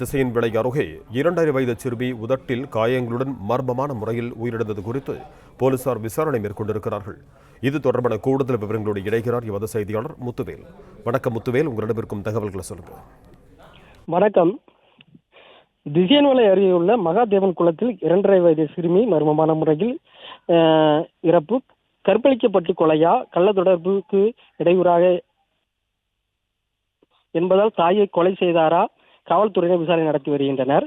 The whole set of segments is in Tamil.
திசையின் விளை அருகே இரண்டரை வயது சிறுமி உதட்டில் காயங்களுடன் மர்மமான முறையில் உயிரிழந்தது குறித்து போலீசார் விசாரணை மேற்கொண்டிருக்கிறார்கள். இது தொடர்பான கூடுதல் விவரங்களோடு இணைகிறார் எமது செய்தியாளர் முத்துவேல். வணக்கம் முத்துவேல் உங்களிடம் இருக்கும் தகவல்களை சொல்லுங்க வணக்கம். திசையன்மலை அருகே உள்ள மகாதேவன் குளத்தில் இரண்டரை வயது சிறுமி மர்மமான முறையில் இறப்பு கற்பழிக்கப்பட்டு கொலையா கள்ள தொடர்புக்கு இடையூறாக என்பதால் தாயை கொலை செய்தாரா காவல்துறையினர் விசாரணை நடத்தி வருகின்றனர்.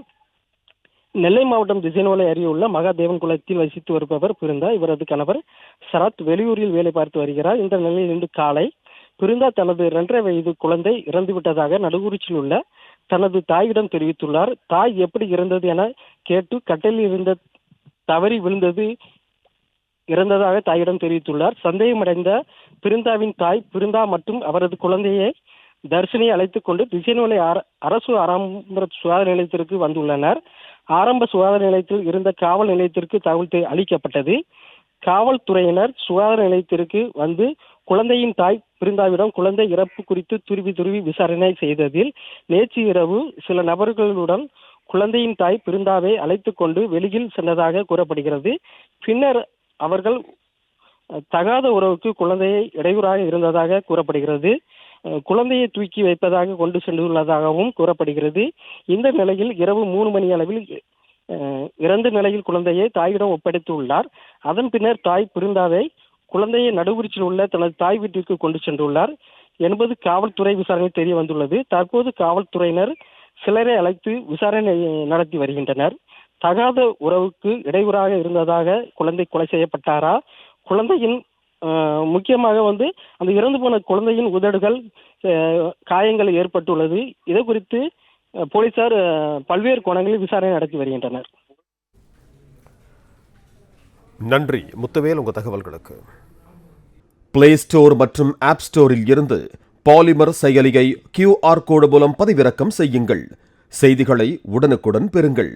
நெல்லை மாவட்டம் திசைநோலை அருகே உள்ள மகாதேவன் குளத்தில் வசித்து வருபவர் பிருந்தா. இவரது கணவர் சரத் வெளியூரில் வேலை பார்த்து வருகிறார். இந்த நிலையில் இன்று காலை பிருந்தா தனது இரண்டரை வயது குழந்தை இறந்துவிட்டதாக நடுகுறிச்சியில் உள்ள தனது தாயிடம் தெரிவித்துள்ளார். தாய் எப்படி இறந்தது என கேட்டு கட்டிலில் இருந்த தவறி விழுந்தது இறந்ததாக தாயிடம் தெரிவித்துள்ளார். சந்தேகமடைந்த பிருந்தாவின் தாய் பிருந்தா மற்றும் அவரது குழந்தையை தர்ஷினியை அழைத்துக் கொண்டு திசைநூலை அரசு ஆரம்ப சுகாதார நிலையத்திற்கு வந்துள்ளனர். ஆரம்ப சுகாதார நிலையத்தில் இருந்த காவல் நிலையத்திற்கு தகவல் அளிக்கப்பட்டது. காவல்துறையினர் சுகாதார நிலையத்திற்கு வந்து குழந்தையின் தாய் பிருந்தாவிடம் குழந்தை இறப்பு குறித்து துருவி துருவி விசாரணை செய்ததில் நேற்று இரவு சில நபர்களுடன் குழந்தையின் தாய் பிருந்தாவை அழைத்துக் கொண்டு வெளியில் சென்றதாக கூறப்படுகிறது. பின்னர் அவர்கள் தகாத உறவுக்கு குழந்தையை இடையூறாக இருந்ததாக கூறப்படுகிறது. குழந்தையை தூக்கி வைப்பதாக கொண்டு சென்றுள்ளதாகவும் கூறப்படுகிறது. இந்த நிலையில் இரவு மூணு மணி அளவில் இறந்த நிலையில் குழந்தையை தாயிடம் ஒப்படைத்துள்ளார். அதன் பின்னர் தாய் பிருந்தாவை குழந்தையை நடுவுரிச்சில் உள்ள தனது தாய் வீட்டிற்கு கொண்டு சென்றுள்ளார். என்பது காவல்துறை விசாரணை தெரிய வந்துள்ளது. தற்போது காவல்துறையினர் சிலரை அழைத்து விசாரணை நடத்தி வருகின்றனர். தகாத உறவுக்கு இடையூறாக இருந்ததாக குழந்தை கொலை செய்யப்பட்டாரா? குழந்தையின் முக்கியமாக வந்து அந்த இறந்து போன குழந்தையின் உதடுகள் காயங்கள் ஏற்பட்டுள்ளது. இது குறித்து போலீசார் பல்வேறு கோணங்களில் விசாரணை நடத்தி வருகின்றனர். நன்றி. முத்துவேல் உங்க தகவல்களுக்கு. பிளே ஸ்டோர் மற்றும் ஆப் ஸ்டோரில் இருந்து பாலிமர் செயலியை கியூஆர் கோடு மூலம் பதிவிறக்கம் செய்யுங்கள். செய்திகளை உடனுக்குடன் பெறுங்கள்.